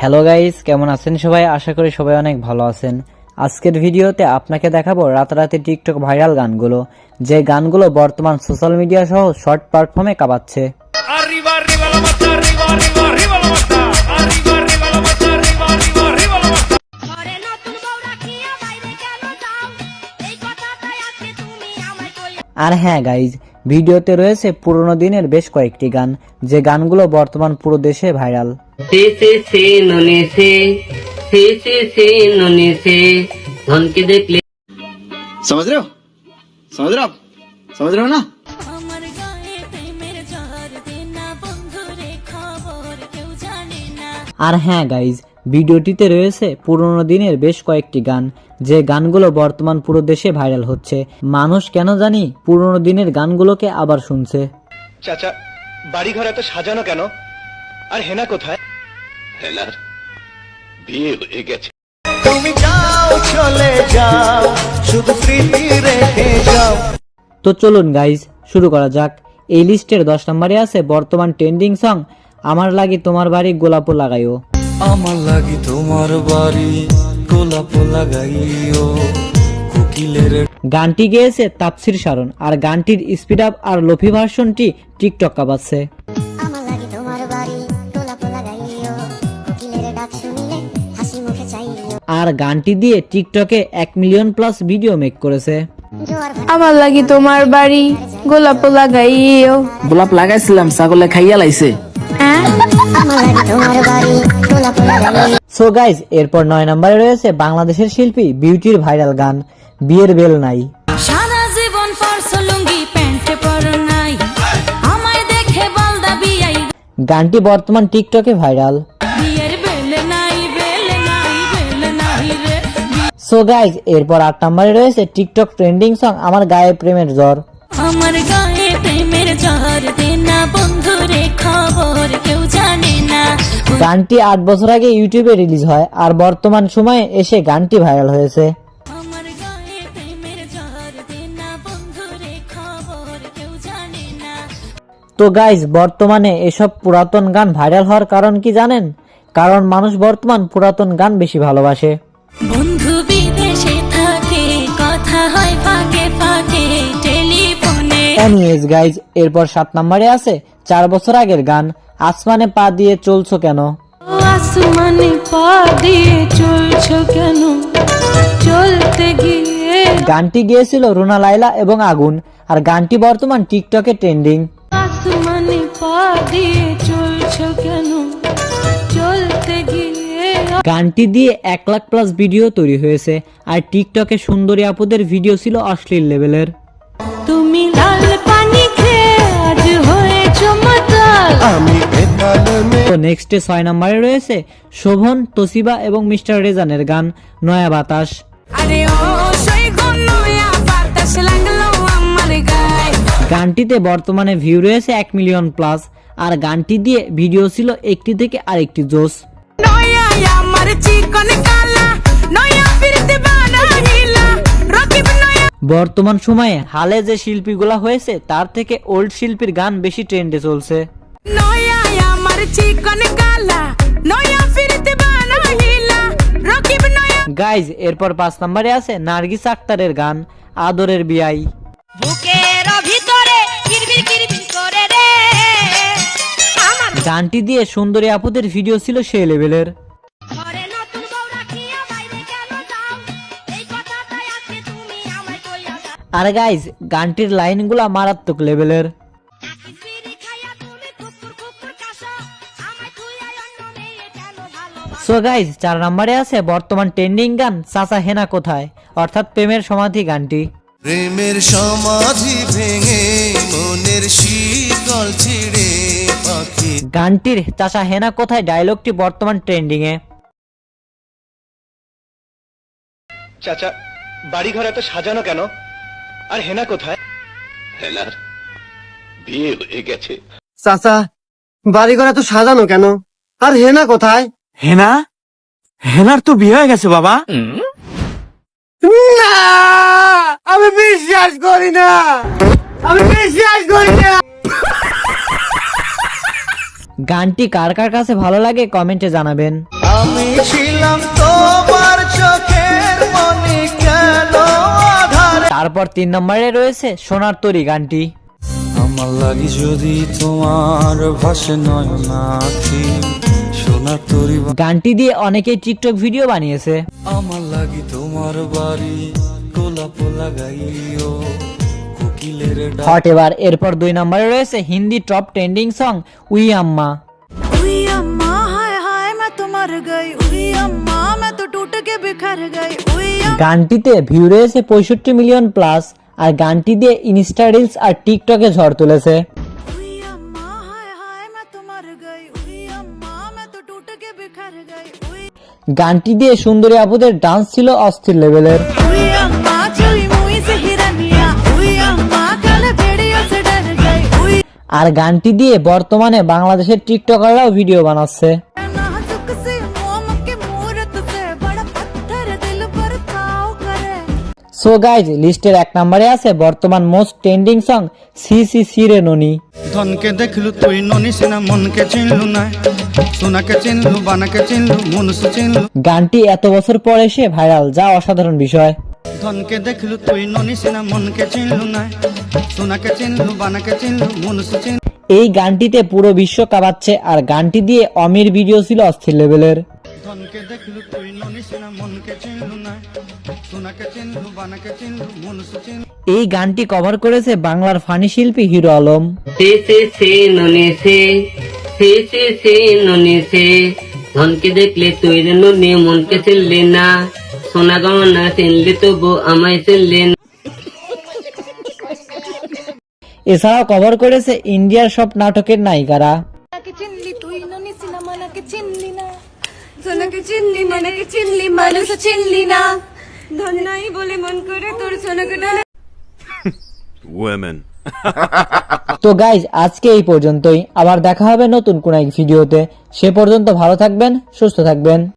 Hello guys কেমন আছেন সবাই? আশা করি সবাই অনেক ভালো আছেন। আজকের ভিডিওতে আপনাকে দেখাবো রাতারাতি টিকটক ভাইরাল গানগুলো যে গানগুলো বর্তমান সোশ্যাল মিডিয়া সহ শর্ট প্ল্যাটফর্মে কাঁপাচ্ছে। আর হ্যাঁ গাইজ ভিডিওতে রয়েছে পুরোনো দিনের বেশ কয়েকটি গান যে গানগুলো বর্তমান পুরো দেশে ভাইরাল। সে সে সে ননে সে সে সে সে ননে সে ধনকে দেখলে समझ रहे हो समझ रहे हो आप समझ रहे हो ना আমার গায়ে প্রেমের ঝড় দেনা বন্ধুরে খবর কেউ জানে না আর হ্যাঁ গাইজ ভিডিওটিতে রয়েছে পুরোনো দিনের বেশ কয়েকটি গান যে গানগুলো বর্তমান পুরো দেশে ভাইরাল হচ্ছে মানুষ কেন জানি পুরোনো দিনের গানগুলোকে আবার শুনছে চাচা বাড়ি ঘর এত সাজানো কেন আর হেনা কোথায় হেলার বিয়ে হয়ে গেছে তুমি যাও চলে যাও শুধু স্মৃতি রেখে যাও। তো চলুন গাইজ শুরু করা যাক। এই লিস্টের দশ নম্বরে আছে বর্তমান ট্রেন্ডিং সং আমার লাগি তোমার বাড়ি গোলাপও লাগাইও। আমার লাগি তোমার বাড়ি গোলাপ লাগাইও। কোকিলের গানটি গেয়েছে তাপসির সারণ আর গানটির স্পিড আপ আর লোফি ভার্সনটি টিকটক কাঁপাচ্ছে আর গানটি দিয়ে টিকটকে এক মিলিয়ন প্লাস ভিডিও মেক করেছে। আমার লাগি তোমার বাড়ি গোলাপ লাগাইও। গোলাপ লাগাইছিলাম ছাগলে খাইয়া লাইছে। হ্যাঁ? আমার লাগে তোমার বাড়ি গোলাপ লাগাইও সো গাইজ এরপর নয় নম্বরে রয়েছে বাংলাদেশের শিল্পী বিউটির ভাইরাল গান বিয়ের বেল নাই। সারা জীবন প্যান্টে নাই। আমায় দেখে গানটি বর্তমান টিকটকে ভাইরাল সো গাইজ এরপর আট নম্বরে রয়েছে টিকটক ট্রেন্ডিং সং আমার গায়ে প্রেমের জ্বর। আমার গায়ে প্রেমের ঝড় দেনা বন্ধুরে খবর কেউ জানে না। গানটি আট বছর আগে ইউটিউবে রিলিজ হয় আর বর্তমান সময়ে এসে গানটি ভাইরাল হয়েছে। আমার গায়ে প্রেমের ঝড় দেনা বন্ধুরে খবর কেউ জানে না। তো গাইজ বর্তমানে এসব পুরাতন গান ভাইরাল হওয়ার কারণ কি জানেন? কারণ মানুষ বর্তমান পুরাতন গান বেশি ভালোবাসে। বন্ধু এনিওয়েজ গাইজ এরপর সাত নম্বরে আছে চার বছর আগের গান। আসমানে পা দিয়ে চলছো কেন? আসমানে পা দিয়ে চলছো কেন? চলতে গিয়ে গানটি গিয়েছিল রুনা লাইলা এবং আগুন আর গানটি বর্তমান টিকটকে ট্রেন্ডিং। আসমানে পা দিয়ে চলছো কেন? চলতে গিয়ে গানটি দিয়ে এক লাখ প্লাস ভিডিও তৈরি হয়েছে আর টিকটকে সুন্দরী আপুদের ভিডিও ছিল অশ্লীল লেভেলের তুমি লাল তো নেক্সটে ছয় নম্বরে রয়েছে শোভন তোসিবা এবং মিস্টার রেজানের গান নয়া বাতাস। আরে ও সই নয়া বাতাস লাগল আমার গায়ে। গানটিতে বর্তমানে ভিউ রয়েছে এক মিলিয়ন প্লাস আর গানটি দিয়ে ভিডিও ছিল একটি থেকে আরেকটি জোস নয়া আমার চিকন কালা নয়া ফিরতে বানাইলা রকিব নয়া বর্তমান সময়ে হালে যে শিল্পীগুলা হয়েছে তার থেকে ওল্ড শিল্পীর গান বেশি ট্রেন্ডে চলছে। নয়া আমার চিকন কালা নয়া ফিরতে বানাইলা রকিব নয়া। গাইজ এরপর পাঁচ নম্বরে আছে নার্গিস আক্তারের গান আদরের বিয়াই। বুকের ভিতরে কিরবির কিরবির করে রে। গানটি দিয়ে সুন্দরী আপুদের ভিডিও ছিল সেই লেভেলের আর গাইজ গানটির লাইনগুলা মারাত্মক লেভেলের সো গাইজ চার নম্বরে আছে বর্তমান ট্রেন্ডিং গান চাচা হেনা কোথায়? অর্থাৎ প্রেমের সমাধি গানটি। প্রেমের সমাধি ভেঙে মনের শীতল ছিড়ে পাখি। গানটির চাচা হেনা কোথায়? ডায়লগটি বর্তমান ট্রেন্ডিং এ। চাচা বাড়ি ঘর এত সাজানো কেন? আর হেনা কোথায়? হেলার বিয়ে হয়ে গেছে। চাচা বাড়ি ঘর এত সাজানো কেন? আর হেনা কোথায়? হেনা? হেনার তো বিয়ে হয়ে গেছে বাবা। না! আমি বিশ্বাস করি না! আমি বিশ্বাস করি না! গানটি কার কার কাছে ভালো লাগে কমেন্টে জানাবেন। আমি ছিলাম তোমার চোখের মনি কেন আধারে? তারপর তিন নম্বরে রয়েছে সোনার তরি গানটি। আমার লাগি যদি তোমার ভাসে নয় নাকি গানটি দিয়ে অনেকে টিকটক ভিডিও বানিয়েছে। আমার লাগি তোমার বাড়ি গোলাপ লাগাইও হট এবার এরপর দুই নম্বরে রয়েছে Hindi top trending song Ui Amma. Ui Amma হায় হায় মা তোমার গাই। উই আম্মা মা তো টুট কে বিখর গাই। উই গানটিতে ভিউ রয়েছে পঁয়ষট্টি মিলিয়ন প্লাস আর গানটি দিয়ে ইনস্টা রিলস আর টিকটকে ঝড় তুলেছে। গানটি দিয়ে সুন্দরী আপুদের ডান্স ছিল অস্থির লেভেলের। আর গানটি দিয়ে বর্তমানে বাংলাদেশের টিকটকাররাও ভিডিও বানাচ্ছে। সো গাইজ লিস্টের এক নম্বরে আছে বর্তমান মোস্ট ট্রেন্ডিং সং সি সি সি রে ননি ধনকে দেখলু তুই ননি সিনা মনকে চিনলু না। সোনাকে চিনলু বানাকে চিনলু মনুষ চিনলু। গানটি এত বছর পর এসে ভাইরাল যা অসাধারণ বিষয়। ধনকে দেখলু তুই ননি সিনা মনকে চিনলু না। সোনাকে চিনলু বানাকে চিনলু মনুষ চিনলু। এই গানটিতে পুরো বিশ্ব কাঁপাচ্ছে আর গানটি দিয়ে অমির ভিডিও ছিল অস্থির লেভেলের ধনকে দেখলু তুই ননি সিনা মনকে চিনলু না। সোনাকে চিনলু বানাকে চিনলু মনুষ চিনলু। এই গানটি কভার করেছে বাংলার ফানি শিল্পী হিরো আলম। সে সে সে ননি সে সে সে সে ননি সে ধনকে দেখলে তুই ননি মনকে চিনলে না। সোনা গহনা চিনলে তবু আমায় চিনলে না। এছাড়াও কভার করেছে ইন্ডিয়ার সব নাটকের নায়িকারা নাকে চিনলি তুই ননি সিনেমা নাকে চিনলি না সোনাকে চিনলি মনেকে চিনলি মানুষ চিনলি না। ধন নাই বলে মন করে তোর সোনাকে ডানা তো গাইজ আজকে এই পর্যন্তই। আবার দেখা হবে নতুন কোন এক ভিডিওতে। সে পর্যন্ত ভালো থাকবেন সুস্থ থাকবেন।